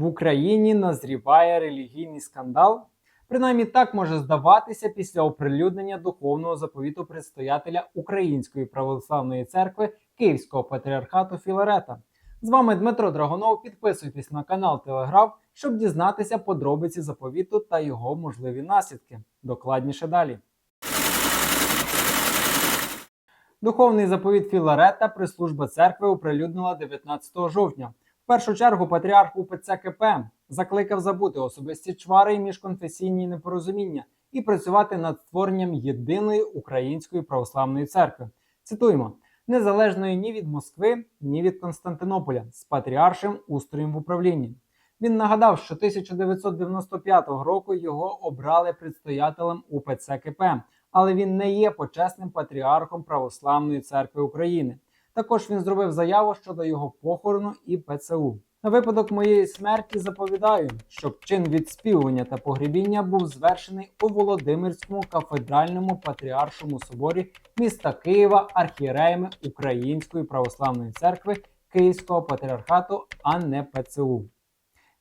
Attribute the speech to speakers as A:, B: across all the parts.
A: В Україні назріває релігійний скандал. Принаймні так може здаватися після оприлюднення духовного заповіту предстоятеля Української православної церкви Київського патріархату Філарета. З вами Дмитро Драгонов. Підписуйтесь на канал Телеграф, щоб дізнатися подробиці заповіту та його можливі наслідки. Докладніше далі. Духовний заповіт Філарета прес-служба церкви оприлюднила 19 жовтня. Першу чергу патріарх УПЦ КП закликав забути особисті чвари і міжконфесійні непорозуміння і працювати над створенням єдиної української православної церкви. Цитуємо: незалежної ні від Москви, ні від Константинополя з патріаршим устроєм в управлінні. Він нагадав, що 1995 року його обрали предстоятелем УПЦ КП, але він не є почесним патріархом Православної церкви України. Також він зробив заяву щодо його похорону і ПЦУ. На випадок моєї смерті заповідаю, щоб чин відспівування та погребіння був звершений у Володимирському кафедральному патріаршому соборі міста Києва архієреями Української православної церкви Київського патріархату, а не ПЦУ.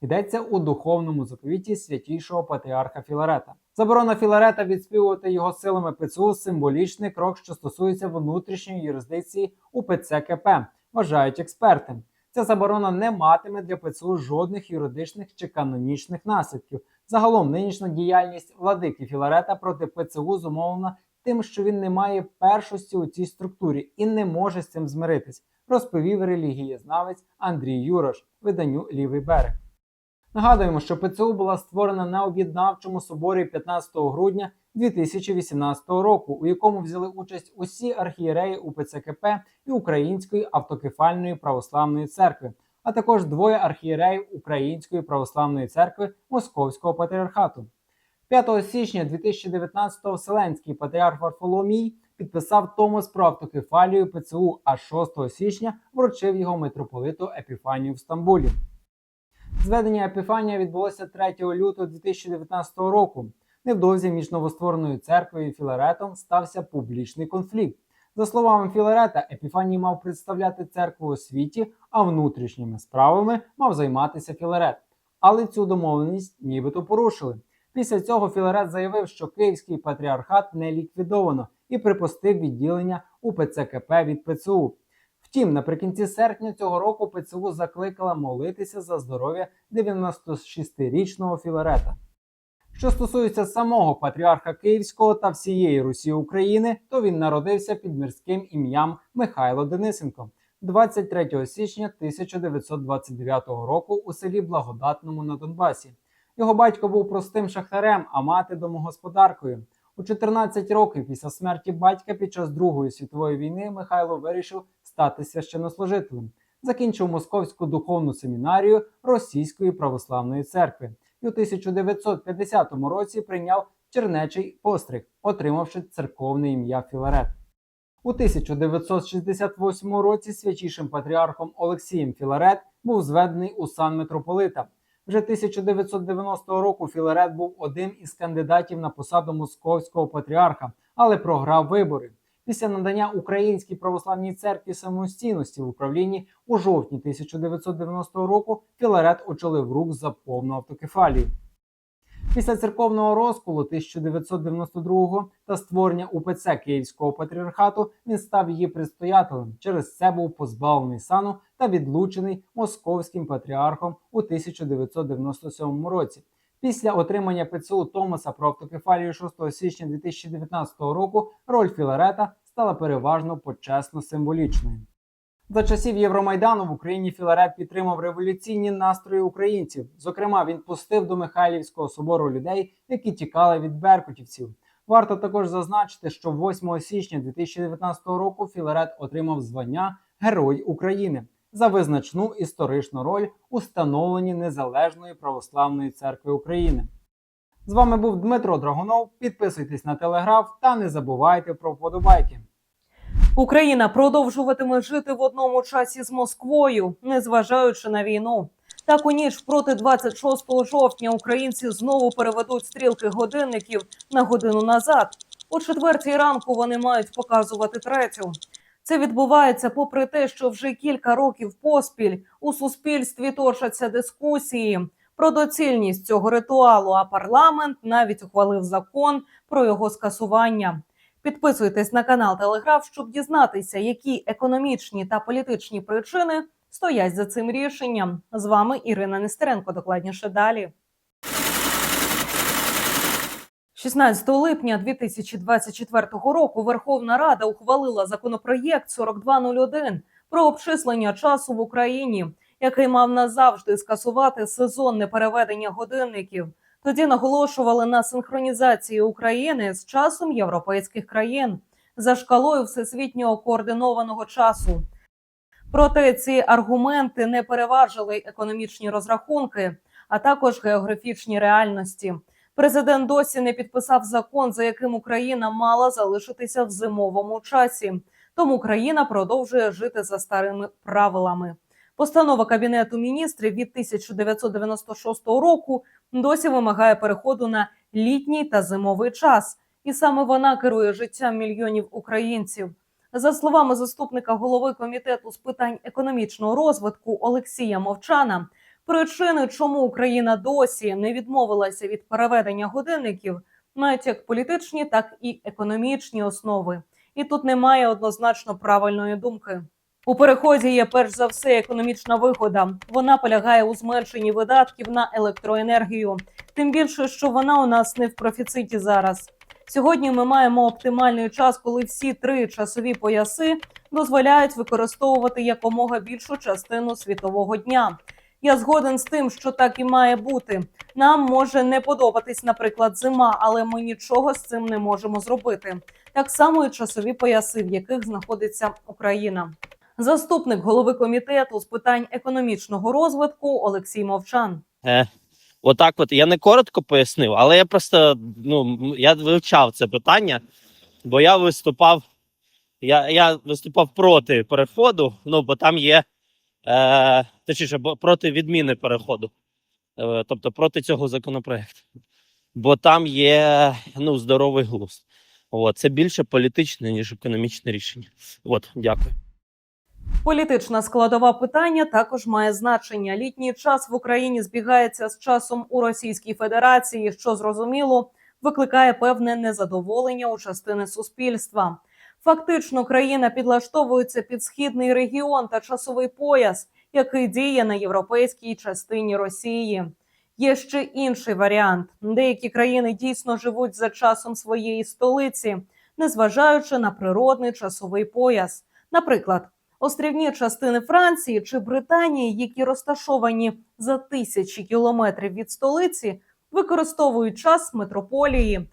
A: Йдеться у духовному заповіті святішого патріарха Філарета. Заборона Філарета відспівувати його силами ПЦУ символічний крок, що стосується внутрішньої юрисдикції УПЦ КП, вважають експерти. Ця заборона не матиме для ПЦУ жодних юридичних чи канонічних наслідків. Загалом нинішня діяльність владики Філарета проти ПЦУ зумовлена тим, що він не має першості у цій структурі і не може з цим змиритись, розповів релігієзнавець Андрій Юрош, виданню Лівий берег. Нагадуємо, що ПЦУ була створена на об'єднавчому соборі 15 грудня 2018 року, у якому взяли участь усі архієреї УПЦКП і Української автокефальної православної церкви, а також двоє архієреїв Української православної церкви Московського патріархату. 5 січня 2019-го Вселенський патріарх Варфоломій підписав Томос про автокефалію ПЦУ, а 6 січня вручив його митрополиту Епіфанію в Стамбулі. Зведення Епіфанія відбулося 3 лютого 2019 року. Невдовзі між новоствореною церквою і Філаретом стався публічний конфлікт. За словами Філарета, Епіфаній мав представляти церкву у світі, а внутрішніми справами мав займатися Філарет. Але цю домовленість нібито порушили. Після цього Філарет заявив, що Київський патріархат не ліквідовано і припустив відділення УПЦ КП від ПЦУ. Втім, наприкінці серпня цього року ПЦУ закликала молитися за здоров'я 96-річного Філарета. Що стосується самого патріарха Київського та всієї Русі України, то він народився під мирським ім'ям Михайло Денисенко 23 січня 1929 року у селі Благодатному на Донбасі. Його батько був простим шахтарем, а мати домогосподаркою. У 14 років після смерті батька під час Другої світової війни Михайло вирішив стати священнослужителем. Закінчив Московську духовну семінарію Російської православної церкви і у 1950 році прийняв чернечий постриг, отримавши церковне ім'я Філарет. У 1968 році святішим патріархом Олексієм Філарет був зведений у сан митрополита. Вже 1990 року Філарет був одним із кандидатів на посаду московського патріарха, але програв вибори. Після надання Українській православній церкві самостійності в управлінні у жовтні 1990 року Філарет очолив рух за повну автокефалію. Після церковного розколу 1992 та створення УПЦ Київського патріархату він став її предстоятелем. Через це був позбавлений сану та відлучений московським патріархом у 1997 році. Після отримання ПЦУ Томаса про автокефалію 6 січня 2019 року роль Філарета стала переважно почесно символічною. За часів Євромайдану в Україні Філарет підтримав революційні настрої українців. Зокрема, він пустив до Михайлівського собору людей, які тікали від беркутівців. Варто також зазначити, що 8 січня 2019 року Філарет отримав звання Герой України за визначну історичну роль у становленні Незалежної православної церкви України. З вами був Дмитро Драгунов. Підписуйтесь на телеграф та не забувайте про вподобайки.
B: Україна продовжуватиме жити в одному часі з Москвою, незважаючи на війну. Так у ніч проти 26 жовтня українці знову переведуть стрілки годинників на годину назад. О четвертій ранку вони мають показувати третю. Це відбувається попри те, що вже кілька років поспіль у суспільстві точаться дискусії про доцільність цього ритуалу. А парламент навіть ухвалив закон про його скасування. Підписуйтесь на канал Телеграф, щоб дізнатися, які економічні та політичні причини стоять за цим рішенням. З вами Ірина Нестеренко. Докладніше далі. 16 липня 2024 року Верховна Рада ухвалила законопроєкт 4201 про обчислення часу в Україні, який мав назавжди скасувати сезонне переведення годинників. Тоді наголошували на синхронізації України з часом європейських країн за шкалою всесвітнього координованого часу. Проте ці аргументи не переважили економічні розрахунки, а також географічні реальності. Президент досі не підписав закон, за яким Україна мала залишитися в зимовому часі. Тому країна продовжує жити за старими правилами. Постанова кабінету міністрів від 1996 року досі вимагає переходу на літній та зимовий час, і саме вона керує життям мільйонів українців. За словами заступника голови комітету з питань економічного розвитку Олексія Мовчана, причини, чому Україна досі не відмовилася від переведення годинників, мають як політичні, так і економічні основи. І тут немає однозначно правильної думки. У переході є перш за все економічна вигода. Вона полягає у зменшенні видатків на електроенергію. Тим більше, що вона у нас не в профіциті зараз. Сьогодні ми маємо оптимальний час, коли всі три часові пояси дозволяють використовувати якомога більшу частину світового дня. Я згоден з тим, що так і має бути. Нам може не подобатись, наприклад, зима, але ми нічого з цим не можемо зробити. Так само і часові пояси, в яких знаходиться Україна. Заступник голови комітету з питань економічного розвитку Олексій Мовчан.
C: Е, отак, от я не коротко пояснив, але я просто ну я вивчав це питання, бо я виступав. Я, я виступав проти переходу, ну бо там є е, точніше, проти відміни переходу, е, тобто проти цього законопроекту. Бо там є ну, здоровий глузд. От, це більше політичне, ніж економічне рішення. От, дякую.
B: Політична складова питання також має значення. Літній час в Україні збігається з часом у Російській Федерації, що зрозуміло викликає певне незадоволення у частини суспільства. Фактично, країна підлаштовується під східний регіон та часовий пояс, який діє на європейській частині Росії. Є ще інший варіант: деякі країни дійсно живуть за часом своєї столиці, незважаючи на природний часовий пояс. Наприклад, острівні частини Франції чи Британії, які розташовані за тисячі кілометрів від столиці, використовують час метрополії.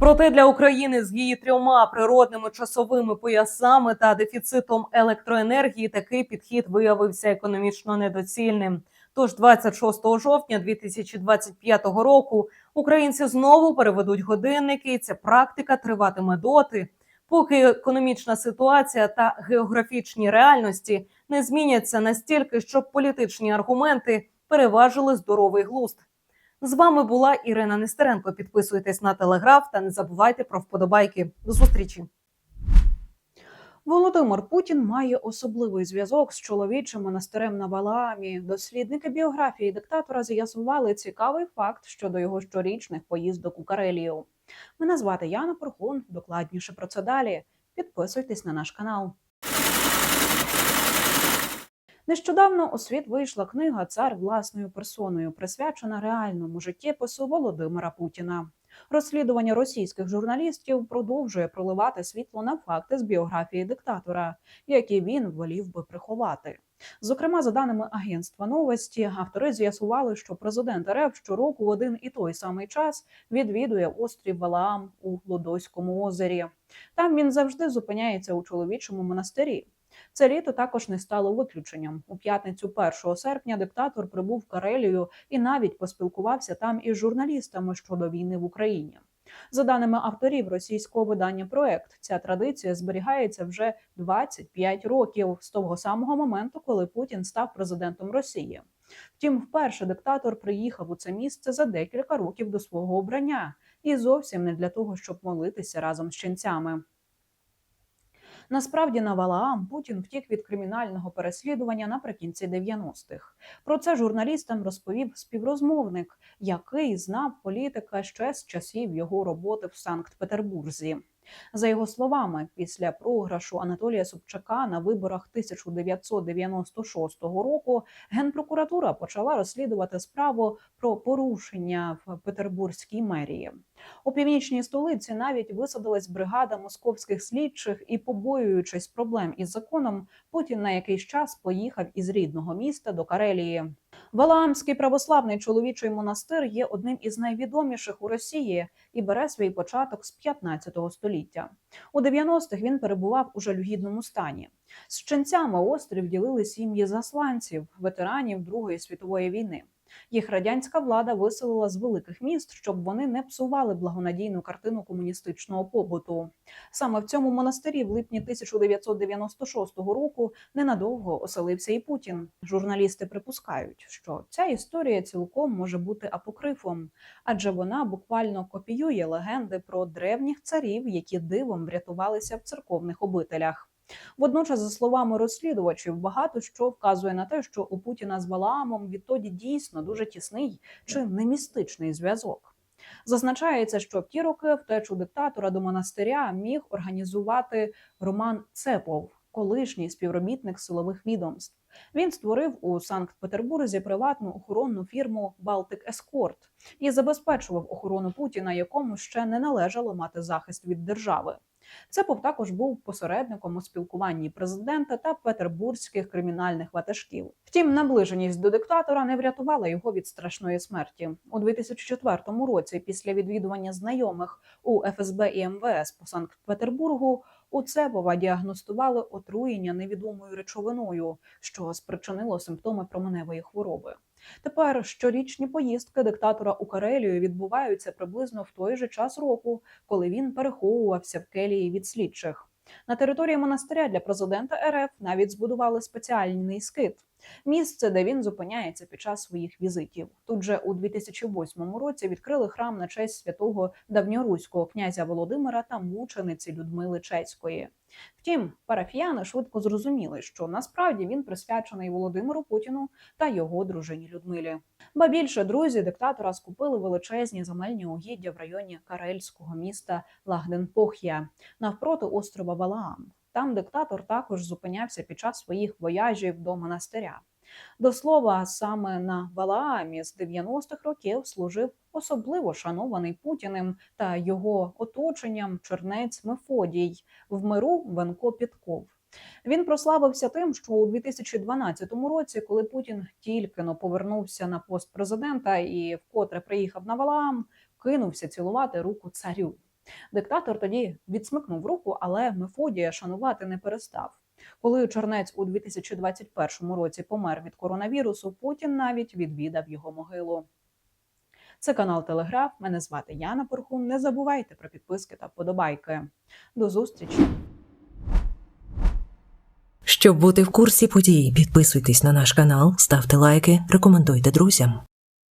B: Проте для України з її трьома природними часовими поясами та дефіцитом електроенергії такий підхід виявився економічно недоцільним. Тож 26 жовтня 2025 року українці знову переведуть годинники. і Ця практика триватиме доти, поки економічна ситуація та географічні реальності не зміняться настільки, щоб політичні аргументи переважили здоровий глузд. З вами була Ірина Нестеренко. Підписуйтесь на телеграф та не забувайте про вподобайки. До зустрічі.
D: Володимир Путін має особливий зв'язок з чоловічим монастирем на Валаамі. Дослідники біографії диктатора з'ясували цікавий факт щодо його щорічних поїздок у Карелію. Мене звати Яна Порхун. Докладніше про це далі. Підписуйтесь на наш канал. Нещодавно у світ вийшла книга Цар власною персоною, присвячена реальному життєпису Володимира Путіна. Розслідування російських журналістів продовжує проливати світло на факти з біографії диктатора, які він волів би приховати. Зокрема, за даними агентства новості, автори з'ясували, що президент РФ щороку в один і той самий час відвідує острів Валаам у Лодоському озері. Там він завжди зупиняється у чоловічому монастирі. Це літо також не стало виключенням. У п'ятницю 1 серпня диктатор прибув в Карелію і навіть поспілкувався там із журналістами щодо війни в Україні. За даними авторів російського видання проект, ця традиція зберігається вже 25 років з того самого моменту, коли Путін став президентом Росії. Втім, вперше диктатор приїхав у це місце за декілька років до свого обрання, і зовсім не для того, щоб молитися разом з ченцями. Насправді на Валаам Путін втік від кримінального переслідування наприкінці 90-х. Про це журналістам розповів співрозмовник, який знав політика ще з часів його роботи в Санкт-Петербурзі. За його словами, після програшу Анатолія Собчака на виборах 1996 року генпрокуратура почала розслідувати справу про порушення в Петербурзькій мерії. У північній столиці навіть висадилась бригада московських слідчих, і, побоюючись проблем із законом, Путін на якийсь час поїхав із рідного міста до Карелії. Валаамський православний чоловічий монастир є одним із найвідоміших у Росії і бере свій початок з 15 століття. У 90-х він перебував у жалюгідному стані. З ченцями острів ділили сім'ї засланців, ветеранів Другої світової війни. Їх радянська влада виселила з великих міст, щоб вони не псували благонадійну картину комуністичного побуту. Саме в цьому монастирі в липні 1996 року ненадовго оселився і Путін. Журналісти припускають, що ця історія цілком може бути апокрифом, адже вона буквально копіює легенди про древніх царів, які дивом врятувалися в церковних обителях. Водночас, за словами розслідувачів, багато що вказує на те, що у Путіна з Валаамом відтоді дійсно дуже тісний чи не містичний зв'язок. Зазначається, що в ті роки втечу диктатора до монастиря міг організувати Роман Цепов, колишній співробітник силових відомств. Він створив у Санкт-Петербурзі приватну охоронну фірму Балтик Ескорт і забезпечував охорону Путіна, якому ще не належало мати захист від держави. Цепов також був посередником у спілкуванні президента та петербурзьких кримінальних ватажків. Втім, наближеність до диктатора не врятувала його від страшної смерті у 2004 році. Після відвідування знайомих у ФСБ і МВС по Санкт-Петербургу у Цепова діагностували отруєння невідомою речовиною, що спричинило симптоми променевої хвороби. Тепер щорічні поїздки диктатора у Карелію відбуваються приблизно в той же час року, коли він переховувався в келії від слідчих. На території монастиря для президента РФ навіть збудували спеціальний скит місце, де він зупиняється під час своїх візитів. Тут же у 2008 році відкрили храм на честь святого давньоруського князя Володимира та мучениці Людмили Чеської. Втім, парафіяни швидко зрозуміли, що насправді він присвячений Володимиру Путіну та його дружині Людмилі. Ба більше друзі диктатора скупили величезні земельні угіддя в районі карельського міста Лагденпох'я навпроти острова Валаам. Там диктатор також зупинявся під час своїх вояжів до монастиря. До слова, саме на Валаамі з 90-х років служив особливо шанований Путіним та його оточенням чернець Мефодій в миру Венко Підков. Він прославився тим, що у 2012 році, коли Путін тільки но повернувся на пост президента і вкотре приїхав на Валаам, кинувся цілувати руку царю. Диктатор тоді відсмикнув руку, але Мефодія шанувати не перестав. Коли Чернець у 2021 році помер від коронавірусу, Путін навіть відвідав його могилу. Це канал Телеграф. Мене звати Яна Порхун. Не забувайте про підписки та вподобайки. До зустрічі!
E: Щоб бути в курсі подій, підписуйтесь на наш канал, ставте лайки, рекомендуйте друзям.